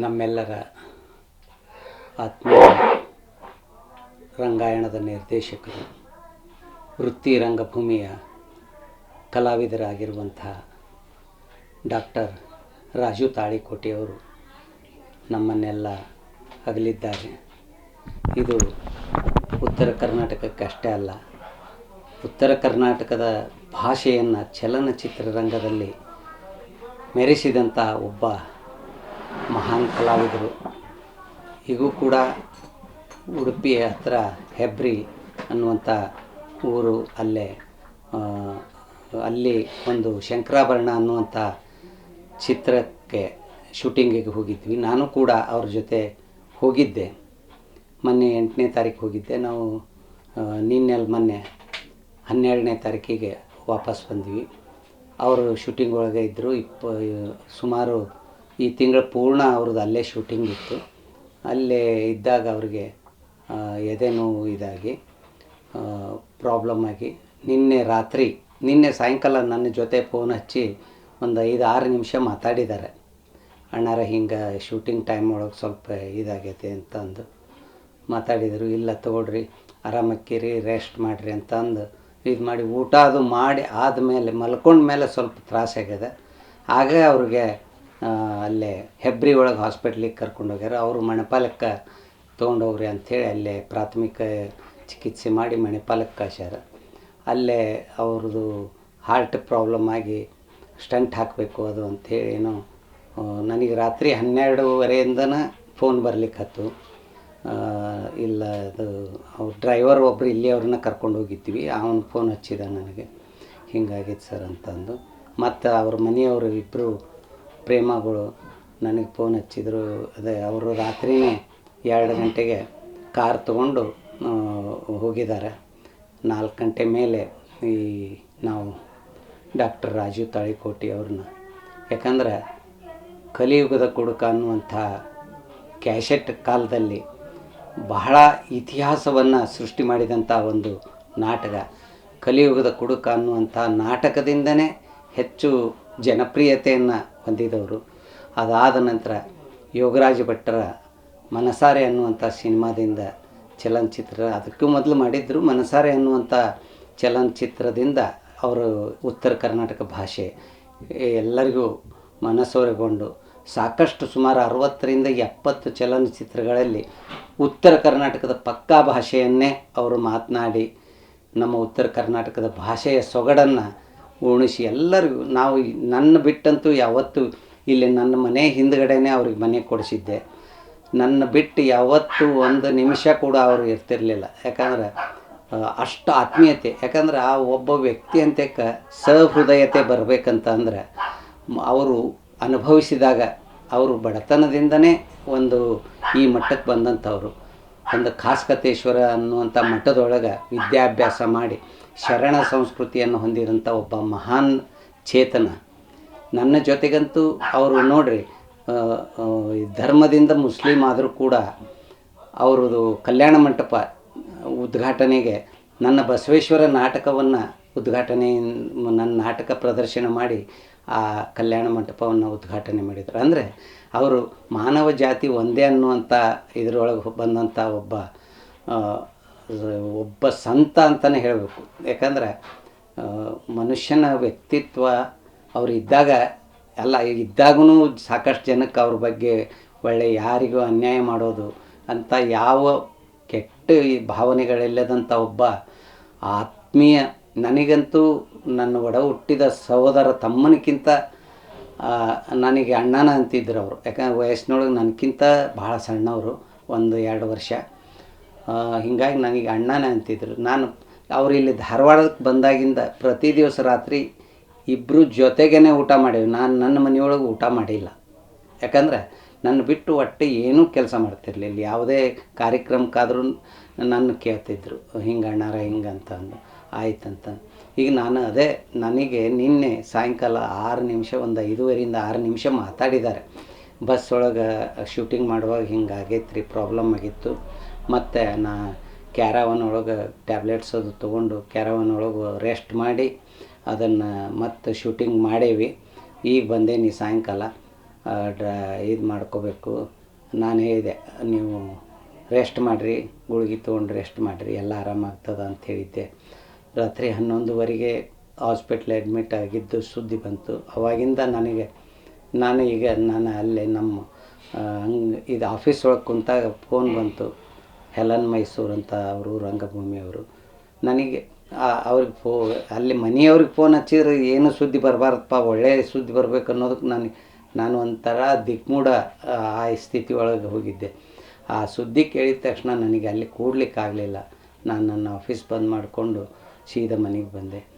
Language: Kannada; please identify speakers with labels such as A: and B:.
A: ನಮ್ಮೆಲ್ಲರ ಆತ್ಮೀಯ ರಂಗಾಯಣದ ನಿರ್ದೇಶಕರು, ವೃತ್ತಿ ರಂಗಭೂಮಿಯ ಕಲಾವಿದರಾಗಿರುವಂಥ ಡಾಕ್ಟರ್ ರಾಜು ತಾಳಿಕೋಟೆಯವರು ನಮ್ಮನ್ನೆಲ್ಲ ಅಗಲಿದ್ದಾರೆ. ಇದು ಉತ್ತರ ಕರ್ನಾಟಕಕ್ಕೆ ಅಷ್ಟೇ ಅಲ್ಲ, ಉತ್ತರ ಕರ್ನಾಟಕದ ಭಾಷೆಯನ್ನು ಚಲನಚಿತ್ರರಂಗದಲ್ಲಿ ಮೆರೆಸಿದಂಥ ಒಬ್ಬ ಮಹಾನ್ ಕಲಾವಿದರು. ಈಗೂ ಕೂಡ ಉಡುಪಿಯ ಹತ್ರ ಹೆಬ್ರಿ ಅನ್ನುವಂಥ ಊರು ಅಲ್ಲೇ ಅಲ್ಲಿ ಒಂದು ಶಂಕರಾಭರಣ ಅನ್ನುವಂಥ ಚಿತ್ರಕ್ಕೆ ಶೂಟಿಂಗಿಗೆ ಹೋಗಿದ್ವಿ. ನಾನು ಕೂಡ ಅವ್ರ ಜೊತೆ ಹೋಗಿದ್ದೆ. ಮೊನ್ನೆ ಎಂಟನೇ ತಾರೀಕು ಹೋಗಿದ್ದೆ. ನಾವು ನಿನ್ನೆಲ್ಲಿ ಮೊನ್ನೆ ಹನ್ನೆರಡನೇ ತಾರೀಕಿಗೆ ವಾಪಸ್ ಬಂದ್ವಿ. ಅವರು ಶೂಟಿಂಗ್ ಒಳಗೆ ಇದ್ದರು ಇಪ್ಪ, ಸುಮಾರು ಈ ತಿಂಗಳು ಪೂರ್ಣ ಅವ್ರದ್ದು ಅಲ್ಲೇ ಶೂಟಿಂಗ್ ಇತ್ತು. ಅಲ್ಲೇ ಇದ್ದಾಗ ಅವ್ರಿಗೆ ಎದೆ ನೋವು ಇದಾಗಿ ಪ್ರಾಬ್ಲಮ್ ಆಗಿ ನಿನ್ನೆ ರಾತ್ರಿ, ನಿನ್ನೆ ಸಾಯಂಕಾಲ ನನ್ನ ಜೊತೆ ಫೋನ್ ಹಚ್ಚಿ ಒಂದು ಐದು, ಆರು ನಿಮಿಷ ಮಾತಾಡಿದ್ದಾರೆ. ಅಣ್ಣಾರ ಹಿಂಗೆ ಶೂಟಿಂಗ್ ಟೈಮ್ ಒಳಗೆ ಸ್ವಲ್ಪ ಇದಾಗೈತೆ ಅಂತ ಅಂದು ಮಾತಾಡಿದರು. ಇಲ್ಲ ತೊಗೊಳ್ರಿ, ಆರಾಮಕ್ಕಿರಿ ರೆಸ್ಟ್ ಮಾಡಿರಿ ಅಂತ ಅಂದು ಇದು ಮಾಡಿ ಊಟ ಅದು ಮಾಡಿ ಆದಮೇಲೆ ಮಲ್ಕೊಂಡ ಮೇಲೆ ಸ್ವಲ್ಪ ತ್ರಾಸ ಆಗ್ಯದ ಆಗ ಅವ್ರಿಗೆ ಅಲ್ಲೇ ಹೆಬ್ರಿ ಒಳಗೆ ಹಾಸ್ಪಿಟ್ಲಿಗೆ ಕರ್ಕೊಂಡು ಹೋಗ್ಯಾರ. ಅವರು ಮಣಿಪಾಲಕ್ಕೆ ತೊಗೊಂಡೋಗ್ರಿ ಅಂಥೇಳಿ ಅಲ್ಲೇ ಪ್ರಾಥಮಿಕ ಚಿಕಿತ್ಸೆ ಮಾಡಿ ಮಣಿಪಾಲಕ್ಕೆ ಕಳ್ಸ್ಯಾರ. ಅಲ್ಲೇ ಅವ್ರದ್ದು ಹಾರ್ಟ್ ಪ್ರಾಬ್ಲಮ್ ಆಗಿ ಸ್ಟಂಟ್ ಹಾಕಬೇಕು ಅದು ಅಂಥೇಳಿ ಏನು ನನಗೆ ರಾತ್ರಿ ಹನ್ನೆರಡುವರೆಯಿಂದನೇ ಫೋನ್ ಬರ್ಲಿಕ್ಕೆ ಹತ್ತು. ಇಲ್ಲ ಅದು ಅವ್ರ ಡ್ರೈವರ್ ಒಬ್ಬರು ಇಲ್ಲಿ ಅವ್ರನ್ನ ಕರ್ಕೊಂಡು ಹೋಗಿದ್ವಿ. ಅವನು ಫೋನ್ ಹಚ್ಚಿದ ನನಗೆ. ಹಿಂಗಾಗಿತ್ತು ಸರ್ ಅಂತಂದು. ಮತ್ತು ಅವ್ರ ಮನೆಯವರು ಇಬ್ಬರು ಪ್ರೇಮಗಳು ನನಗೆ ಫೋನ್ ಹಚ್ಚಿದ್ರು. ಅದೇ ಅವರು ರಾತ್ರಿನೇ ಎರಡು ಗಂಟೆಗೆ ಕಾರ್ ತಗೊಂಡು ಹೋಗಿದ್ದಾರೆ. ನಾಲ್ಕು ಗಂಟೆ ಮೇಲೆ ಈ ನಾವು ಡಾಕ್ಟರ್ ರಾಜೀವ್ ತಾಳಿಕೋಟಿ ಅವ್ರನ್ನ. ಯಾಕಂದ್ರೆ ಕಲಿಯುಗದ ಕುಡುಕ ಅನ್ನುವಂಥ ಕ್ಯಾಸೆಟ್ ಕಾಲದಲ್ಲಿ ಬಹಳ ಇತಿಹಾಸವನ್ನು ಸೃಷ್ಟಿ ಮಾಡಿದಂಥ ಒಂದು ನಾಟಕ. ಕಲಿಯುಗದ ಕುಡುಕ ಅನ್ನುವಂಥ ನಾಟಕದಿಂದನೇ ಹೆಚ್ಚು ಜನಪ್ರಿಯತೆಯನ್ನು ಹೊಂದಿದವರು. ಅದಾದ ನಂತರ ಯೋಗರಾಜ ಭಟ್ಟರ ಮನಸಾರೆ ಅನ್ನುವಂಥ ಸಿನಿಮಾದಿಂದ ಚಲನಚಿತ್ರ, ಅದಕ್ಕೂ ಮೊದಲು ಮಾಡಿದ್ರು ಮನಸಾರೆ ಅನ್ನುವಂಥ ಚಲನಚಿತ್ರದಿಂದ ಅವರು ಉತ್ತರ ಕರ್ನಾಟಕ ಭಾಷೆ ಎಲ್ಲರಿಗೂ ಮನಸೋರೆಗೊಂಡು ಸಾಕಷ್ಟು ಸುಮಾರು ಅರವತ್ತರಿಂದ ಎಪ್ಪತ್ತು ಚಲನಚಿತ್ರಗಳಲ್ಲಿ ಉತ್ತರ ಕರ್ನಾಟಕದ ಪಕ್ಕಾ ಭಾಷೆಯನ್ನೇ ಅವರು ಮಾತನಾಡಿ ನಮ್ಮ ಉತ್ತರ ಕರ್ನಾಟಕದ ಭಾಷೆಯ ಸೊಗಡನ್ನು ಉಣಿಸಿ ಎಲ್ಲರಿಗೂ ನಾವು ನನ್ನ ಬಿಟ್ಟಂತೂ ಯಾವತ್ತೂ ಇಲ್ಲಿ ನನ್ನ ಮನೆ ಹಿಂದ್ಗಡೆನೇ ಅವ್ರಿಗೆ ಮನೆ ಕೊಡಿಸಿದ್ದೆ. ನನ್ನ ಬಿಟ್ಟು ಯಾವತ್ತೂ ಒಂದು ನಿಮಿಷ ಕೂಡ ಅವರು ಇರ್ತಿರಲಿಲ್ಲ. ಯಾಕಂದ್ರೆ ಅಷ್ಟು ಆತ್ಮೀಯತೆ. ಯಾಕಂದ್ರೆ ಆ ಒಬ್ಬ ವ್ಯಕ್ತಿ ಅಂತಕ್ಕ ಸಹೃದಯತೆ ಬರಬೇಕಂತ ಅಂದ್ರೆ ಅವರು ಅನುಭವಿಸಿದಾಗ ಅವರು ಬಡತನದಿಂದನೇ ಒಂದು ಈ ಮಟ್ಟಕ್ಕೆ ಬಂದಂಥವ್ರು. ಒಂದು ಖಾಸ್ಕತೇಶ್ವರ ಅನ್ನುವಂಥ ಮಠದೊಳಗೆ ವಿದ್ಯಾಭ್ಯಾಸ ಮಾಡಿ ಶರಣ ಸಂಸ್ಕೃತಿಯನ್ನು ಹೊಂದಿದಂಥ ಒಬ್ಬ ಮಹಾನ್ ಚೇತನ. ನನ್ನ ಜೊತೆಗಂತೂ ಅವರು ನೋಡ್ರಿ ಧರ್ಮದಿಂದ ಮುಸ್ಲಿಂ ಆದರೂ ಕೂಡ ಅವರದು ಕಲ್ಯಾಣ ಮಂಟಪ ಉದ್ಘಾಟನೆಗೆ ನನ್ನ ಬಸವೇಶ್ವರ ನಾಟಕವನ್ನು ಉದ್ಘಾಟನೆ, ನನ್ನ ನಾಟಕ ಪ್ರದರ್ಶನ ಮಾಡಿ ಆ ಕಲ್ಯಾಣ ಮಂಟಪವನ್ನು ಉದ್ಘಾಟನೆ ಮಾಡಿದರು. ಅಂದರೆ ಅವರು ಮಾನವ ಜಾತಿ ಒಂದೇ ಅನ್ನುವಂಥ ಇದರೊಳಗೆ ಬಂದಂಥ ಒಬ್ಬ ಒಬ್ಬ ಸಂತ ಅಂತಲೇ ಹೇಳಬೇಕು. ಯಾಕಂದ್ರೆ ಮನುಷ್ಯನ ವ್ಯಕ್ತಿತ್ವ ಅವರು ಇದ್ದಾಗ, ಅಲ್ಲ ಇದ್ದಾಗೂ ಸಾಕಷ್ಟು ಜನಕ್ಕೆ ಅವ್ರ ಬಗ್ಗೆ ಒಳ್ಳೆ ಯಾರಿಗೂ ಅನ್ಯಾಯ ಮಾಡೋದು ಅಂತ ಯಾವ ಕೆಟ್ಟ ಈ ಭಾವನೆಗಳಿಲ್ಲದಂಥ ಒಬ್ಬ ಆತ್ಮೀಯ ನನಗಂತೂ ನನ್ನ ಒಡ ಹುಟ್ಟಿದ ಸಹೋದರ ತಮ್ಮನಿಗಿಂತ ನನಗೆ ಅಣ್ಣನ ಅಂತಿದ್ರು ಅವರು. ಯಾಕಂದ್ರೆ ವಯಸ್ಸಿನೊಳಗೆ ನನಗಿಂತ ಭಾಳ ಸಣ್ಣವರು, ಒಂದು ಎರಡು ವರ್ಷ. ಹೀಗಾಗಿ ನನಗೆ ಅಣ್ಣನೇ ಅಂತಿದ್ರು. ನಾನು ಅವರು ಇಲ್ಲಿ ಧಾರವಾಡಕ್ಕೆ ಬಂದಾಗಿಂದ ಪ್ರತಿ ದಿವಸ ರಾತ್ರಿ ಇಬ್ಬರು ಜೊತೆಗೇ ಊಟ ಮಾಡೀವಿ. ನಾನು ನನ್ನ ಮನೆಯೊಳಗೆ ಊಟ ಮಾಡಿಲ್ಲ. ಯಾಕಂದ್ರೆ ನನ್ನ ಬಿಟ್ಟು ಒಟ್ಟು ಏನೂ ಕೆಲಸ ಮಾಡ್ತಿರ್ಲಿಲ್ಲ. ಯಾವುದೇ ಕಾರ್ಯಕ್ರಮಕ್ಕಾದ್ರೂ ನನ್ನ ಕೇಳ್ತಿದ್ರು. ಹಿಂಗೆ ಅಣ್ಣಾರ ಹಿಂಗೆ ಅಂತ ಅಂದು. ಆಯ್ತಂತ. ಈಗ ನಾನು ಅದೇ ನನಗೆ ನಿನ್ನೆ ಸಾಯಂಕಾಲ ಆರು ನಿಮಿಷ, ಒಂದು ಐದೂವರೆಯಿಂದ ಆರು ನಿಮಿಷ ಮಾತಾಡಿದ್ದಾರೆ. ಬಸ್ ಒಳಗೆ ಶೂಟಿಂಗ್ ಮಾಡುವಾಗ ಹಿಂಗೆ ಆಗೈತೆ ರೀ ಪ್ರಾಬ್ಲಮ್ ಆಗಿತ್ತು. ಮತ್ತು ನಾ ಕ್ಯಾರವನ್ ಒಳಗೆ ಟ್ಯಾಬ್ಲೆಟ್ಸ್ ಅದು ತೊಗೊಂಡು ಕ್ಯಾರವನ್ ಒಳಗೆ ರೆಸ್ಟ್ ಮಾಡಿ ಅದನ್ನು ಮತ್ತೆ ಶೂಟಿಂಗ್ ಮಾಡೇವಿ. ಈಗ ಬಂದೇನಿ ಸಾಯಂಕಾಲ ಡ್ರ, ಇದು ಮಾಡ್ಕೋಬೇಕು. ನಾನು ಹೇಳಿದೆ ನೀವು ರೆಸ್ಟ್ ಮಾಡಿರಿ, ಗುಳ್ಗಿ ತೊಗೊಂಡು ರೆಸ್ಟ್ ಮಾಡಿರಿ, ಎಲ್ಲ ಆರಾಮಾಗ್ತದೆ ಅಂತ ಹೇಳಿದ್ದೆ. ರಾತ್ರಿ ಹನ್ನೊಂದುವರೆಗೆ ಹಾಸ್ಪಿಟ್ಲ್ ಅಡ್ಮಿಟ್ ಆಗಿದ್ದು ಸುದ್ದಿ ಬಂತು. ಅವಾಗಿಂದ ನನಗೆ, ನಾನು ಈಗ ನಾನು ಅಲ್ಲೇ ನಮ್ಮ ಹಂಗೆ ಇದು ಆಫೀಸ್ ಒಳಗೆ ಕುಂತಾಗ ಫೋನ್ ಬಂತು. ಹೆಲನ್ ಮೈಸೂರು ಅಂತ ಅವರು, ರಂಗಭೂಮಿ ಅವರು. ನನಗೆ ಅವ್ರಿಗೆ ಫೋ, ಅಲ್ಲಿ ಮನೆಯವ್ರಿಗೆ ಫೋನ್ ಹಚ್ಚಿದ್ರೆ ಏನು ಸುದ್ದಿ ಬರಬಾರ್ದಪ್ಪ ಒಳ್ಳೆಯ ಸುದ್ದಿ ಬರಬೇಕು ಅನ್ನೋದಕ್ಕೆ ನನಗೆ ನಾನು ಒಂಥರ ದಿಕ್ಮೂಡ, ಆ ಸ್ಥಿತಿ ಒಳಗೆ ಹೋಗಿದ್ದೆ. ಆ ಸುದ್ದಿ ಕೇಳಿದ ತಕ್ಷಣ ನನಗೆ ಅಲ್ಲಿ ಕೂಡ್ಲಿಕ್ಕೆ ಆಗಲಿಲ್ಲ ನಾನು ನನ್ನ ಆಫೀಸ್ ಬಂದ್ ಮಾಡಿಕೊಂಡು ಸೀದಾ ಮನೆಗೆ ಬಂದೆ.